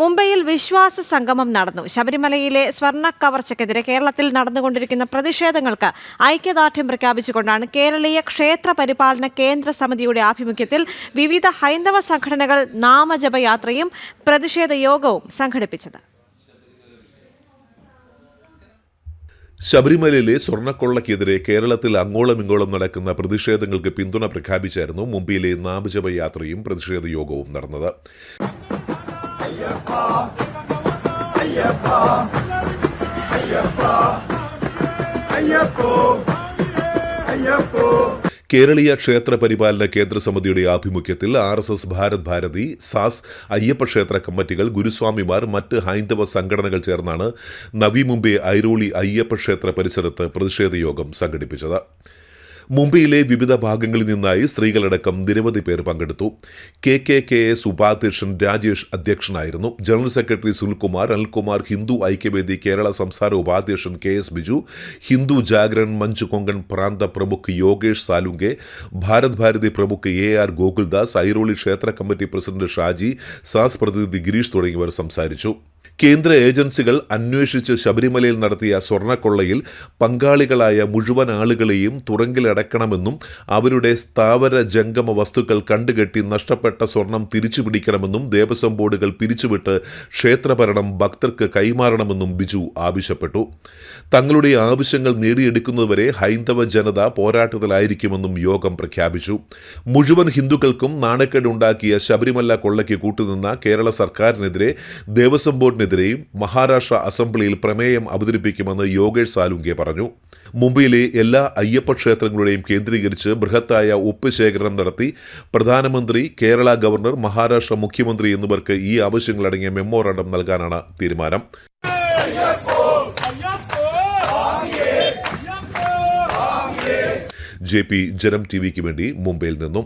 മുംബൈയിൽ വിശ്വാസ സംഗമം നടന്നു. ശബരിമലയിലെ സ്വർണ കവർച്ചയ്ക്കെതിരെ കേരളത്തിൽ നടന്നുകൊണ്ടിരിക്കുന്ന പ്രതിഷേധങ്ങൾക്ക് ഐക്യദാർഢ്യം പ്രഖ്യാപിച്ചുകൊണ്ടാണ് കേരളീയ ക്ഷേത്ര പരിപാലന കേന്ദ്ര സമിതിയുടെ ആഭിമുഖ്യത്തിൽ വിവിധ ഹൈന്ദവ സംഘടനകൾ നാമജപയാത്രയും പ്രതിഷേധ യോഗവും സംഘടിപ്പിച്ചത്. ശബരിമലയിലെ സ്വർണക്കൊള്ളയ്ക്കെതിരെ കേരളത്തിൽ അങ്ങോളമിങ്ങോളം നടക്കുന്ന പ്രതിഷേധങ്ങൾക്ക് പിന്തുണ പ്രഖ്യാപിച്ചായിരുന്നു മുംബൈയിലെ നാമജപയാത്രയും പ്രതിഷേധ യോഗവും നടന്നത്. കേരളീയ ക്ഷേത്ര പരിപാലന കേന്ദ്ര സമിതിയുടെ ആഭിമുഖ്യത്തിൽ R S S Bharat Bharati സാസ് അയ്യപ്പ ക്ഷേത്ര കമ്മിറ്റികൾ ഗുരുസ്വാമിമാർ മറ്റ് ഹൈന്ദവ സംഘടനകൾ ചേർന്നാണ് നവി മുംബൈ ഐരോളി അയ്യപ്പ ക്ഷേത്ര പരിസരത്ത് പ്രതിഷേധ യോഗം സംഘടിപ്പിച്ചത്. മുംബൈയിലെ വിവിധ ഭാഗങ്ങളിൽ നിന്നായി സ്ത്രീകളടക്കം നിരവധി പേർ പങ്കെടുത്തു. കെ കെ കെ എസ് ഉപാധ്യക്ഷൻ രാജേഷ് അധ്യക്ഷനായിരുന്നു. ജനറൽ സെക്രട്ടറി സുനിൽകുമാർ അനിൽകുമാർ ഹിന്ദു ഐക്യവേദി കേരള സംസ്ഥാന ഉപാധ്യക്ഷൻ K S Biju Hindu Jagran Manch Konkan Prant Pramukh Yogesh Salunke Bharat Bharati Pramukh A R Gokuldas Airoli ക്ഷേത്ര കമ്മിറ്റി പ്രസിഡന്റ് ഷാജി സാസ് പ്രതിനിധി ഗിരീഷ് തുടങ്ങിയവർ സംസാരിച്ചു. കേന്ദ്ര ഏജൻസികൾ അന്വേഷിച്ച് ശബരിമലയിൽ നടത്തിയ സ്വർണക്കൊള്ളയിൽ പങ്കാളികളായ മുഴുവൻ ആളുകളെയും തുറങ്കിലടക്കണമെന്നും അവരുടെ സ്ഥാവര ജംഗമ വസ്തുക്കൾ കണ്ടുകെട്ടി നഷ്ടപ്പെട്ട സ്വർണം തിരിച്ചുപിടിക്കണമെന്നും ദേവസ്വം ബോർഡുകൾ പിരിച്ചുവിട്ട് ക്ഷേത്രഭരണം ഭക്തർക്ക് കൈമാറണമെന്നും ബിജു ആവശ്യപ്പെട്ടു. തങ്ങളുടെ ആവശ്യങ്ങൾ നേടിയെടുക്കുന്നതുവരെ ഹൈന്ദവ ജനത പോരാട്ടത്തിലായിരിക്കുമെന്നും യോഗം പ്രഖ്യാപിച്ചു. മുഴുവൻ ഹിന്ദുക്കൾക്കും നാണക്കേടുണ്ടാക്കിയ ശബരിമല കൊള്ളയ്ക്ക് കൂട്ടുനിന്ന കേരള സർക്കാരിനെതിരെ ദേവസ്വം ബോർഡിനെതിരെയും മഹാരാഷ്ട്ര അസംബ്ലിയിൽ പ്രമേയം അവതരിപ്പിക്കുമെന്ന് യോഗേഷ് സാലുങ്കെ പറഞ്ഞു. മുംബൈയിലെ എല്ലാ അയ്യപ്പ ക്ഷേത്രങ്ങളുടെയും കേന്ദ്രീകരിച്ച് ബൃഹത്തായ ഒപ്പ് ശേഖരണം നടത്തി പ്രധാനമന്ത്രി കേരള ഗവർണർ മഹാരാഷ്ട്ര മുഖ്യമന്ത്രി എന്നിവർക്ക് ഈ ആവശ്യങ്ങളടങ്ങിയ മെമ്മോറാണ്ടം നൽകാനാണ് തീരുമാനം. ജെ പി ജനം ടി വിക്ക് വേണ്ടി മുംബൈയിൽ നിന്നും